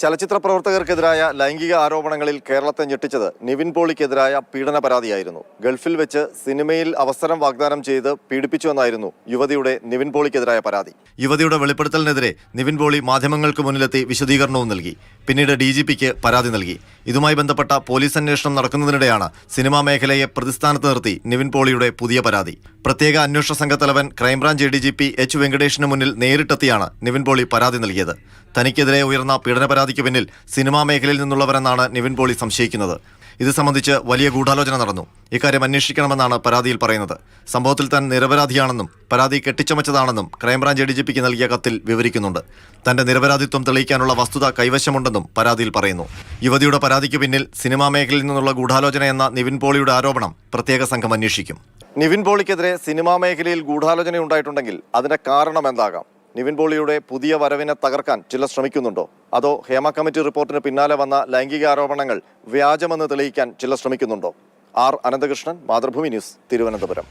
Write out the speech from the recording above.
ചലച്ചിത്ര പ്രവർത്തകർക്കെതിരായ ലൈംഗിക ആരോപണങ്ങളിൽ കേരളത്തെ ഞെട്ടിച്ചത് നിവിൻ പോളിക്കെതിരായ പീഡന പരാതിയായിരുന്നു. ഗൾഫിൽ വെച്ച് സിനിമയിൽ അവസരം വാഗ്ദാനം ചെയ്ത് പീഡിപ്പിച്ചുവെന്നായിരുന്നു യുവതിയുടെ നിവിൻ പോളിക്കെതിരായ പരാതി. യുവതിയുടെ വെളിപ്പെടുത്തലിനെതിരെ നിവിൻ പോളി മാധ്യമങ്ങൾക്ക് മുന്നിലെത്തി വിശദീകരണവും നൽകി. പിന്നീട് ഡി പരാതി നൽകി. ഇതുമായി ബന്ധപ്പെട്ട പോലീസ് അന്വേഷണം നടക്കുന്നതിനിടെയാണ് സിനിമാ മേഖലയെ പ്രതിസ്ഥാനത്ത് നിർത്തി നിവിൻ പോളിയുടെ പുതിയ പരാതി. പ്രത്യേക അന്വേഷണ സംഘത്തലവൻ crime branch A D G P H വെങ്കടേഷിന് മുന്നിൽ നേരിട്ടെത്തിയാണ് നിവിൻ പോളി പരാതി നൽകിയത്. തനിക്കെതിരെ ഉയർന്ന പീഡന പരാതിക്ക് പിന്നിൽ സിനിമാ മേഖലയിൽ നിന്നുള്ളവരെന്നാണ് നിവിൻ പോളി സംശയിക്കുന്നത്. ഇത് സംബന്ധിച്ച് വലിയ ഗൂഢാലോചന നടന്നു. ഇക്കാര്യം അന്വേഷിക്കണമെന്നാണ് പരാതിയിൽ പറയുന്നത്. സംഭവത്തിൽ താൻ നിരപരാധിയാണെന്നും പരാതി കെട്ടിച്ചമച്ചതാണെന്നും crime branch A D G പിക്ക് നൽകിയ കത്തിൽ വിവരിക്കുന്നുണ്ട്. തന്റെ നിരപരാധിത്വം തെളിയിക്കാനുള്ള വസ്തുത കൈവശമുണ്ടെന്നും പരാതിയിൽ പറയുന്നു. യുവതിയുടെ പരാതിക്ക് പിന്നിൽ സിനിമാ മേഖലയിൽ നിന്നുള്ള ഗൂഢാലോചന എന്ന നിവിൻ പോളിയുടെ ആരോപണം പ്രത്യേക സംഘം അന്വേഷിക്കും. നിവിൻ പോളിക്കെതിരെ സിനിമാ മേഖലയിൽ ഗൂഢാലോചന ഉണ്ടായിട്ടുണ്ടെങ്കിൽ അതിന്റെ കാരണം എന്താകാം നിവിൻ പോളിയുടെ പുതിയ വരവിനെ തകർക്കാൻ ചിലർ ശ്രമിക്കുന്നുണ്ടോ? അതോ ഹേമ കമ്മിറ്റി റിപ്പോർട്ടിന് പിന്നാലെ വന്ന ലൈംഗിക ആരോപണങ്ങൾ വ്യാജമെന്ന് തെളിയിക്കാൻ ചിലർ ശ്രമിക്കുന്നുണ്ടോ? R Ananthakrishnan Mathrubhumi news Thiruvananthapuram.